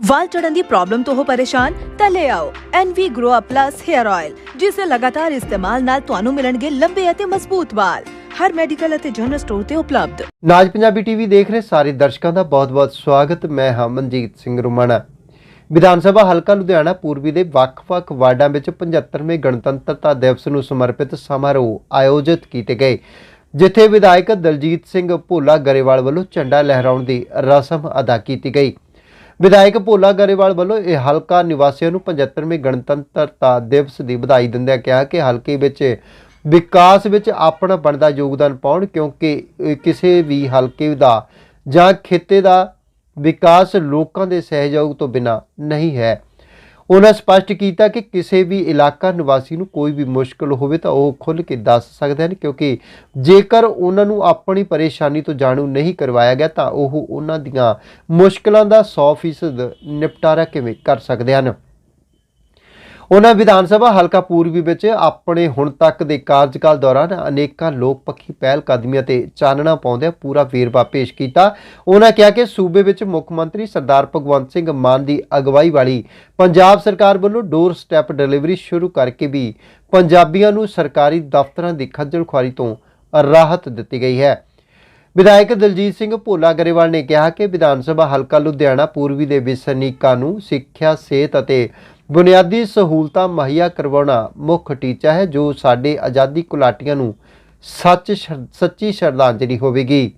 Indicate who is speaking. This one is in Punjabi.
Speaker 1: ਵਾਲ ਝੜਨ ਦੀ ਪ੍ਰੋਬਲਮ ਤੋਂ ਹੋ ਪਰੇਸ਼ਾਨ, ਤਾਂ ਲੈ ਆਓ NV Grow Up Plus Hair Oil, ਜਿਸ ਦੇ ਲਗਾਤਾਰ ਇਸਤੇਮਾਲ ਨਾਲ ਤੁਹਾਨੂੰ ਮਿਲਣਗੇ ਲੰਬੇ ਅਤੇ ਮਜ਼ਬੂਤ ਵਾਲ। ਹਰ ਮੈਡੀਕਲ ਅਤੇ ਜਨਰਲ ਸਟੋਰ ਤੇ ਉਪਲਬਧ।
Speaker 2: ਨਾਜ ਪੰਜਾਬੀ ਟੀਵੀ ਦੇਖ ਰਹੇ ਸਾਰੇ ਦਰਸ਼ਕਾਂ ਦਾ ਬਹੁਤ-ਬਹੁਤ ਸਵਾਗਤ। ਮੈਂ ਹਾਂ ਮਨਜੀਤ ਸਿੰਘ ਰੁਮਾਣਾ। ਵਿਧਾਨ ਸਭਾ ਹਲਕਾ ਲੁਧਿਆਣਾ, ਪੂਰਬੀ ਦੇ ਵੱਖ-ਵੱਖ ਵਾਰਡਾਂ ਵਿੱਚ 75ਵੇਂ ਗਣਤੰਤਰਤਾ ਦਿਵਸ ਨੂੰ ਸਮਰਪਿਤ ਸਮਾਰੋਹ ਆਯੋਜਿਤ ਕੀਤੇ ਗਏ, ਜਿੱਥੇ ਵਿਧਾਇਕ ਦਲਜੀਤ ਸਿੰਘ ਭੋਲਾ ਗਰੇਵਾਲ ਵੱਲੋਂ ਝੰਡਾ ਲਹਿਰਾਉਣ ਦੀ ਰਸਮ ਅਦਾ ਕੀਤੀ ਗਈ। ਵਿਧਾਇਕ ਭੋਲਾ ਗਰੇਵਾਲ ਵੱਲੋਂ ਇਹ ਹਲਕਾ ਨਿਵਾਸੀਆਂ ਨੂੰ 75ਵੇਂ ਗਣਤੰਤਰਤਾ ਦਿਵਸ ਦੀ ਵਧਾਈ ਦਿੰਦਿਆਂ ਕਿਹਾ ਕਿ ਹਲਕੇ ਵਿੱਚ ਵਿਕਾਸ ਵਿੱਚ ਆਪਣਾ ਬਣਦਾ ਯੋਗਦਾਨ ਪਾਉਣ ਕਿਉਂਕਿ ਕਿਸੇ ਵੀ ਹਲਕੇ ਦਾ ਜਾਂ ਖਿੱਤੇ ਦਾ ਵਿਕਾਸ ਲੋਕਾਂ ਦੇ ਸਹਿਯੋਗ ਤੋਂ ਬਿਨਾ ਨਹੀਂ ਹੈ। ਉਹਨਾਂ ਸਪਸ਼ਟ ਕੀਤਾ ਕਿ ਕਿਸੇ ਵੀ ਇਲਾਕਾ ਨਿਵਾਸੀ ਨੂੰ ਕੋਈ ਵੀ ਮੁਸ਼ਕਲ ਹੋਵੇ ਤਾਂ ਉਹ ਖੁੱਲ੍ਹ ਕੇ ਦੱਸ ਸਕਦੇ ਹਨ, ਕਿਉਂਕਿ ਜੇਕਰ ਉਹਨਾਂ ਨੂੰ ਆਪਣੀ ਪਰੇਸ਼ਾਨੀ ਤੋਂ ਜਾਣੂ ਨਹੀਂ ਕਰਵਾਇਆ ਗਿਆ ਤਾਂ ਉਹ ਉਹਨਾਂ ਦੀਆਂ ਮੁਸ਼ਕਲਾਂ ਦਾ 100% ਨਿਪਟਾਰਾ ਕਿਵੇਂ ਕਰ ਸਕਦੇ ਹਨ। ਉਹਨਾਂ ਵਿਧਾਨ ਸਭਾ ਹਲਕਾ ਪੂਰਬੀ ਵਿੱਚ ਆਪਣੇ ਹੁਣ ਤੱਕ ਦੇ ਕਾਰਜਕਾਲ ਦੌਰਾਨ ਅਨੇਕਾਂ ਲੋਕ ਪੱਖੀ ਪਹਿਲ ਕਦਮੀਆਂ ਤੇ ਚਾਨਣਾ ਪਾਉਂਦਿਆਂ ਪੂਰਾ ਵੇਰਵਾ ਪੇਸ਼ ਕੀਤਾ। ਉਹਨਾਂ ਕਿਹਾ ਕਿ ਸੂਬੇ ਵਿੱਚ ਮੁੱਖ ਮੰਤਰੀ ਸਰਦਾਰ ਭਗਵੰਤ ਸਿੰਘ ਮਾਨ ਦੀ ਅਗਵਾਈ ਵਾਲੀ ਪੰਜਾਬ ਸਰਕਾਰ ਵੱਲੋਂ ਡੋਰ ਸਟੈਪ ਡਿਲੀਵਰੀ ਸ਼ੁਰੂ ਕਰਕੇ ਵੀ ਪੰਜਾਬੀਆਂ ਨੂੰ ਸਰਕਾਰੀ ਦਫ਼ਤਰਾਂ ਦੀ ਖੱਜਲ ਖੁਆਰੀ ਤੋਂ ਰਾਹਤ ਦਿੱਤੀ ਗਈ ਹੈ। ਵਿਧਾਇਕ ਦਲਜੀਤ ਸਿੰਘ ਭੋਲਾ ਗਰੇਵਾਲ ਨੇ ਕਿਹਾ ਕਿ ਵਿਧਾਨ ਸਭਾ ਹਲਕਾ ਲੁਧਿਆਣਾ ਪੂਰਬੀ ਦੇ ਵਸਨੀਕਾਂ ਨੂੰ ਸਿੱਖਿਆ, ਸਿਹਤ ਅਤੇ ਬੁਨਿਆਦੀ ਸਹੂਲਤਾਂ ਮੁਹੱਈਆ ਕਰਵਾਉਣਾ ਮੁੱਖ ਟੀਚਾ ਹੈ, ਜੋ ਸਾਡੇ ਆਜ਼ਾਦੀ ਕੁਲਾਟੀਆਂ ਨੂੰ ਸੱਚ ਸ਼ਰ- ਸੱਚੀ ਸ਼ਰਧਾਂਜਲੀ ਹੋਵੇਗੀ।